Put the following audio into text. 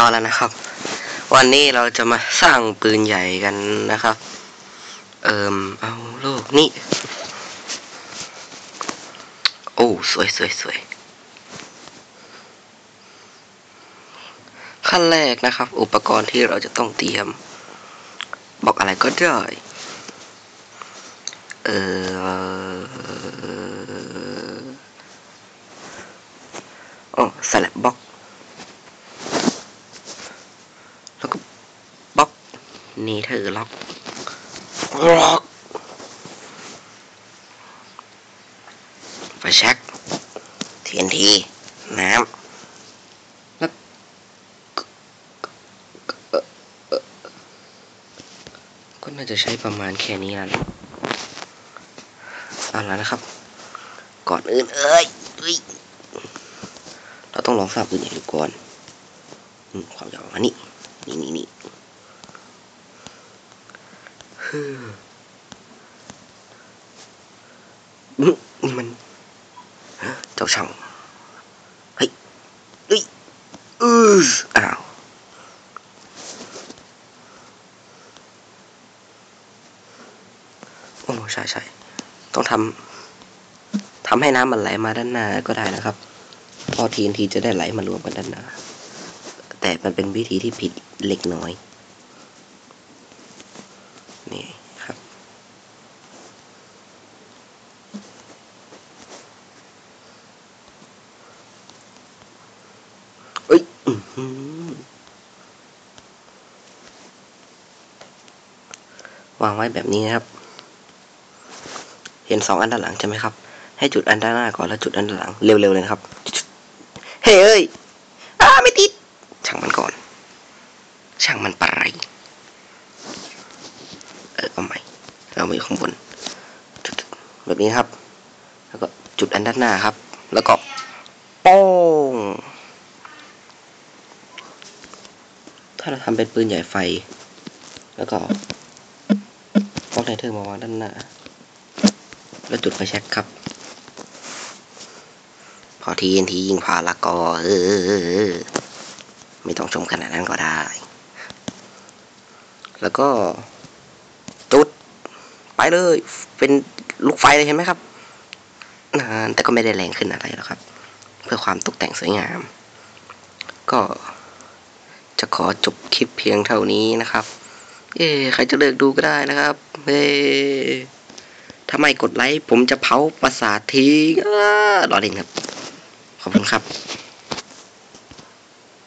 เอาแล้วนะครับ วันนี้เราจะมาสร้างปืนใหญ่กันนะครับ เอิมเอาลูกนี่ โอ้ สวยสวยสวยขั้นแรกนะครับ อุปกรณ์ที่เราจะต้องเตรียม บอกอะไรก็ได้ เออโอ้สลับบล็อก แล้วก็บล็อก นี่เธอล็อกล็อกไฟแช็ก TNT น้ำแล้วก็เอ่อเอ่อก็น่าจะใช้ประมาณแค่นี้แล้วนะเอาล้วนะครับ ก่อนอื่นเอ้ยเราต้องลองสร้างปืนใหญ่ดูก่อน ความยาวมานี้ นี่นี่นี่ นี่มันเจ้าช่างเฮ้ยเฮ้ยอืออ้าวโอ้ใช่ใช่ต้องทำทำให้น้ำมันไหลมาด้านหน้าก็ได้นะครับ พอทีนทีจะได้ไหลมารวมกันด้านหน้าแต่มันเป็นวิธีที่ผิดเล็กน้อย นี่ครับ เอ้ยอื้อหือ วางไว้แบบนี้นะครับ เห็นสองอันด้านหลังใช่ไหมครับ ให้จุดอันด้านหน้าก่อนแล้วจุดอันด้านหลังเร็วๆเลยนะครับ เฮ้ยเอ้ยอ้าไม่ติด ช่างมันก่อน ช่างมันปะไรเออเอาใหม่ เรามาอยู่ข้างบน แบบนี้ครับ แล้วก็จุดอันด้านหน้าครับ แล้วก็โป้ง ถ้าเราทำเป็นปืนใหญ่ไฟ แล้วก็ฟอกไนเทอร์มาวางด้านหน้า แล้วจุดไฟแช็กครับ พอทีนทียิงผ่าละก็เออไม่ต้องชมขนาดนั้นก็ได้ แล้วก็ จุด ไปเลย เป็นลูกไฟเลยเห็นไหมครับนานแต่ก็ไม่ได้แรงขึ้นอะไรหรอกครับ เพื่อความตกแต่งสวยงาม ก็ จะขอจบคลิปเพียงเท่านี้นะครับ เอ้ใครจะเลิกดูก็ได้นะครับ เฮ้ถ้าไม่กดไลค์ผมจะเผาประสาททิ้งรอเล่นครับ ขอบคุณครับ